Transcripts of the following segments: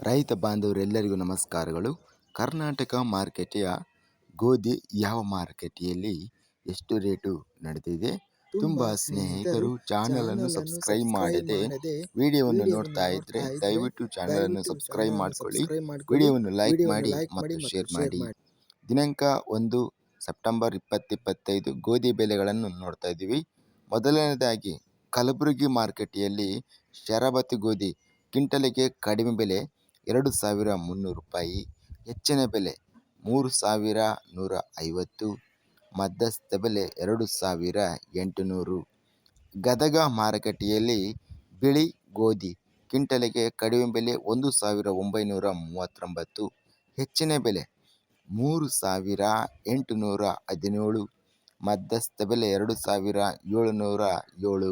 ರೈತ ಬಾಂಧವರೆಲ್ಲರಿಗೂ ನಮಸ್ಕಾರಗಳು. ಕರ್ನಾಟಕ ಮಾರುಕಟ್ಟೆಯ ಗೋಧಿ ಯಾವ ಮಾರುಕಟ್ಟೆಯಲ್ಲಿ ಎಷ್ಟು ರೇಟು ನಡೆದಿದೆ? ತುಂಬ ಸ್ನೇಹಿತರು ಚಾನಲ್ ಅನ್ನು ಸಬ್ಸ್ಕ್ರೈಬ್ ಮಾಡದೆ ವಿಡಿಯೋವನ್ನು ನೋಡ್ತಾ ಇದ್ರೆ ದಯವಿಟ್ಟು ಚಾನಲ್ ಅನ್ನು ಸಬ್ಸ್ಕ್ರೈಬ್ ಮಾಡ್ಕೊಳ್ಳಿ. ವಿಡಿಯೋವನ್ನು ಲೈಕ್ ಮಾಡಿ ಮತ್ತು ಶೇರ್ ಮಾಡಿ. ದಿನಾಂಕ ಒಂದು ಸೆಪ್ಟೆಂಬರ್ ಇಪ್ಪತ್ತಿಪ್ಪತ್ತೈದು ಗೋಧಿ ಬೆಲೆಗಳನ್ನು ನೋಡ್ತಾ ಇದ್ದೀವಿ. ಮೊದಲನೇದಾಗಿ ಕಲಬುರಗಿ ಮಾರುಕಟ್ಟೆಯಲ್ಲಿ ಶರಾಬತಿ ಗೋಧಿ ಕ್ವಿಂಟಲಿಗೆ ಕಡಿಮೆ ಬೆಲೆ ಎರಡು ಸಾವಿರ ಮುನ್ನೂರು ರೂಪಾಯಿ. ಹೆಚ್ಚಿನ ಬೆಲೆ ಮೂರು ಸಾವಿರ ನೂರ ಐವತ್ತು ಮಧ್ಯಸ್ಥ ಬೆಲೆ ಎರಡು ಸಾವಿರ ಎಂಟುನೂರು. ಗದಗ ಮಾರುಕಟ್ಟೆಯಲ್ಲಿ ಬಿಳಿ ಗೋಧಿ ಕ್ವಿಂಟಲಿಗೆ ಕಡಿಮೆ ಬೆಲೆ ಒಂದು ಸಾವಿರ ಒಂಬೈನೂರ ಮೂವತ್ತೊಂಬತ್ತು. ಹೆಚ್ಚಿನ ಬೆಲೆ ಮೂರು ಸಾವಿರ ಎಂಟುನೂರ ಹದಿನೇಳು ಮಧ್ಯಸ್ಥ ಬೆಲೆ ಎರಡು ಸಾವಿರ ಏಳುನೂರ ಏಳು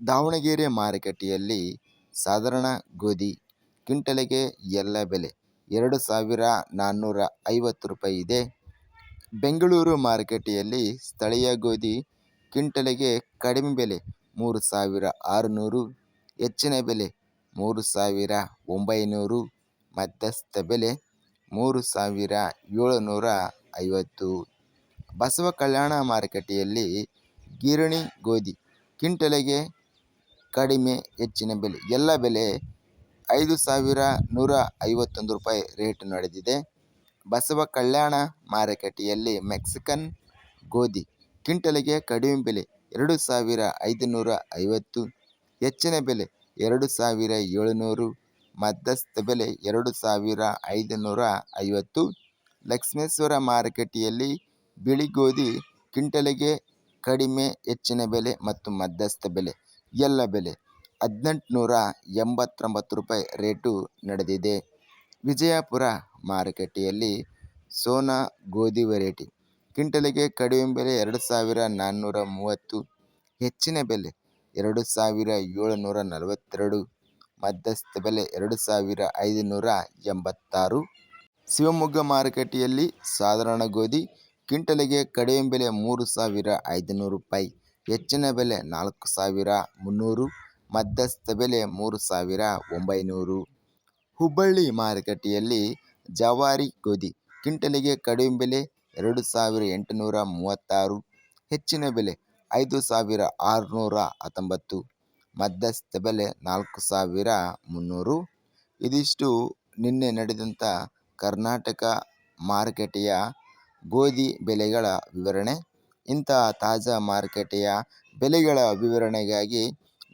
ದಾವಣಗೆರೆ ಮಾರುಕಟ್ಟೆಯಲ್ಲಿ ಸಾಧಾರಣ ಗೋಧಿ ಕ್ವಿಂಟಲಿಗೆ ಎಲ್ಲ ಬೆಲೆ. ಎರಡು ಸಾವಿರ ನಾನ್ನೂರ ಐವತ್ತು ರೂಪಾಯಿ ಇದೆ. ಬೆಂಗಳೂರು ಮಾರುಕಟ್ಟೆಯಲ್ಲಿ ಸ್ಥಳೀಯ ಗೋಧಿ ಕ್ವಿಂಟಲಿಗೆ ಕಡಿಮೆ ಬೆಲೆ ಮೂರು ಸಾವಿರ ಆರುನೂರು, ಹೆಚ್ಚಿನ ಬೆಲೆ ಮೂರು ಸಾವಿರ ಒಂಬೈನೂರು, ಮಧ್ಯಸ್ಥ ಬೆಲೆ ಮೂರು ಸಾವಿರ ಏಳುನೂರ ಐವತ್ತು. ಬಸವ ಕಲ್ಯಾಣ ಮಾರುಕಟ್ಟೆಯಲ್ಲಿ ಗಿರಣಿ ಗೋಧಿ ಕ್ವಿಂಟಲಿಗೆ ಕಡಿಮೆ ಹೆಚ್ಚಿನ ಬೆಲೆ. ಎಲ್ಲ ಬೆಲೆ ಐದು ಸಾವಿರ ನೂರ ಐವತ್ತೊಂದು ರೂಪಾಯಿ ರೇಟ್ ನಡೆದಿದೆ. ಬಸವ ಕಲ್ಯಾಣ ಮಾರುಕಟ್ಟೆಯಲ್ಲಿ ಮೆಕ್ಸಿಕನ್ ಗೋಧಿ ಕ್ವಿಂಟಲಿಗೆ ಕಡಿಮೆ ಬೆಲೆ ಎರಡು ಸಾವಿರ ಐದುನೂರ ಐವತ್ತು, ಹೆಚ್ಚಿನ ಬೆಲೆ ಎರಡು ಸಾವಿರ ಏಳುನೂರು, ಮಧ್ಯಸ್ಥ ಬೆಲೆ ಎರಡು ಸಾವಿರ ಐದುನೂರ ಐವತ್ತು. ಲಕ್ಷ್ಮೇಶ್ವರ ಮಾರುಕಟ್ಟೆಯಲ್ಲಿ ಬಿಳಿ ಗೋಧಿ ಕ್ವಿಂಟಲಿಗೆ ಕಡಿಮೆ, ಹೆಚ್ಚಿನ ಬೆಲೆ ಮತ್ತು ಮಧ್ಯಸ್ಥ ಬೆಲೆ ಎಲ್ಲ ಬೆಲೆ ಹದಿನೆಂಟುನೂರ ಎಂಬತ್ತೊಂಬತ್ತು ರೂಪಾಯಿ ರೇಟು ನಡೆದಿದೆ. ವಿಜಯಪುರ ಮಾರುಕಟ್ಟೆಯಲ್ಲಿ ಸೋನಾ ಗೋಧಿ ವೆರೈಟಿ. ಕ್ವಿಂಟಲಿಗೆ ಕಡಿಮೆ ಬೆಲೆ ಎರಡು ಸಾವಿರ ನಾನ್ನೂರ ಮೂವತ್ತು, ಹೆಚ್ಚಿನ ಬೆಲೆ ಎರಡು ಸಾವಿರ ಏಳುನೂರ ನಲವತ್ತೆರಡು, ಮಧ್ಯಸ್ಥ ಬೆಲೆ ಎರಡು ಸಾವಿರ ಐದುನೂರ ಎಂಬತ್ತಾರು. ಶಿವಮೊಗ್ಗ ಮಾರುಕಟ್ಟೆಯಲ್ಲಿ ಸಾಧಾರಣ ಗೋಧಿ ಕ್ವಿಂಟಲಿಗೆ ಕಡಿಮೆ ಬೆಲೆ ಮೂರು ಸಾವಿರ ಐದುನೂರು ರೂಪಾಯಿ, ಹೆಚ್ಚಿನ ಬೆಲೆ ನಾಲ್ಕು ಸಾವಿರ ಮುನ್ನೂರು. ಮಧ್ಯಸ್ಥ ಬೆಲೆ ಮೂರು ಸಾವಿರ ಒಂಬೈನೂರು. ಹುಬ್ಬಳ್ಳಿ ಮಾರುಕಟ್ಟೆಯಲ್ಲಿ ಜವಾರಿ ಗೋಧಿ, ಕ್ವಿಂಟಲಿಗೆ ಕಡಿಮೆ ಬೆಲೆ ಎರಡು ಸಾವಿರ ಎಂಟುನೂರ ಮೂವತ್ತಾರು, ಹೆಚ್ಚಿನ ಬೆಲೆ ಐದು ಸಾವಿರ ಆರುನೂರ ಹತ್ತೊಂಬತ್ತು, ಮಧ್ಯಸ್ಥ ಬೆಲೆ ನಾಲ್ಕು ಸಾವಿರ ಮುನ್ನೂರು. ಇದಿಷ್ಟು ನಿನ್ನೆ ನಡೆದಂಥ ಕರ್ನಾಟಕ ಮಾರುಕಟ್ಟೆಯ ಗೋಧಿ ಬೆಲೆಗಳ ವಿವರಣೆ. ಇಂತಹ ತಾಜಾ ಮಾರುಕಟ್ಟೆಯ ಬೆಲೆಗಳ ವಿವರಣೆಗಾಗಿ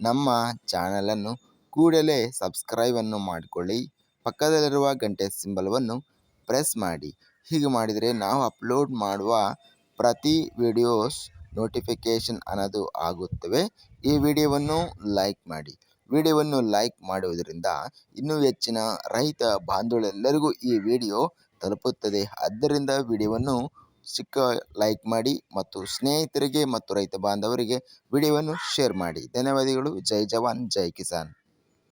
ನಮ್ಮ ಚಾನಲನ್ನು ಕೂಡಲೇ ಸಬ್ಸ್ಕ್ರೈಬನ್ನು ಮಾಡಿಕೊಳ್ಳಿ. ಪಕ್ಕದಲ್ಲಿರುವ ಗಂಟೆ ಸಿಂಬಲವನ್ನು ಪ್ರೆಸ್ ಮಾಡಿ. ಹೀಗೆ ಮಾಡಿದರೆ ನಾವು ಅಪ್ಲೋಡ್ ಮಾಡುವ ಪ್ರತಿ ವಿಡಿಯೋಸ್ ನೋಟಿಫಿಕೇಷನ್ ಅನ್ನೋದು ಆಗುತ್ತವೆ. ಈ ವಿಡಿಯೋವನ್ನು ಲೈಕ್ ಮಾಡಿ. ವಿಡಿಯೋವನ್ನು ಲೈಕ್ ಮಾಡುವುದರಿಂದ ಇನ್ನೂ ಹೆಚ್ಚಿನ ರೈತ ಬಾಂಧವರೆಲ್ಲರಿಗೂ ಈ ವಿಡಿಯೋ ತಲುಪುತ್ತದೆ. ಆದ್ದರಿಂದ ವಿಡಿಯೋವನ್ನು ಚಿಕ್ಕ ಲೈಕ್ ಮಾಡಿ ಮತ್ತು ಸ್ನೇಹಿತರಿಗೆ ಮತ್ತು ರೈತ ಬಾಂಧವರಿಗೆ ವಿಡಿಯೋವನ್ನು ಶೇರ್ ಮಾಡಿ. ಧನ್ಯವಾದಗಳು. ಜೈ ಜವಾನ್, ಜೈ ಕಿಸಾನ್.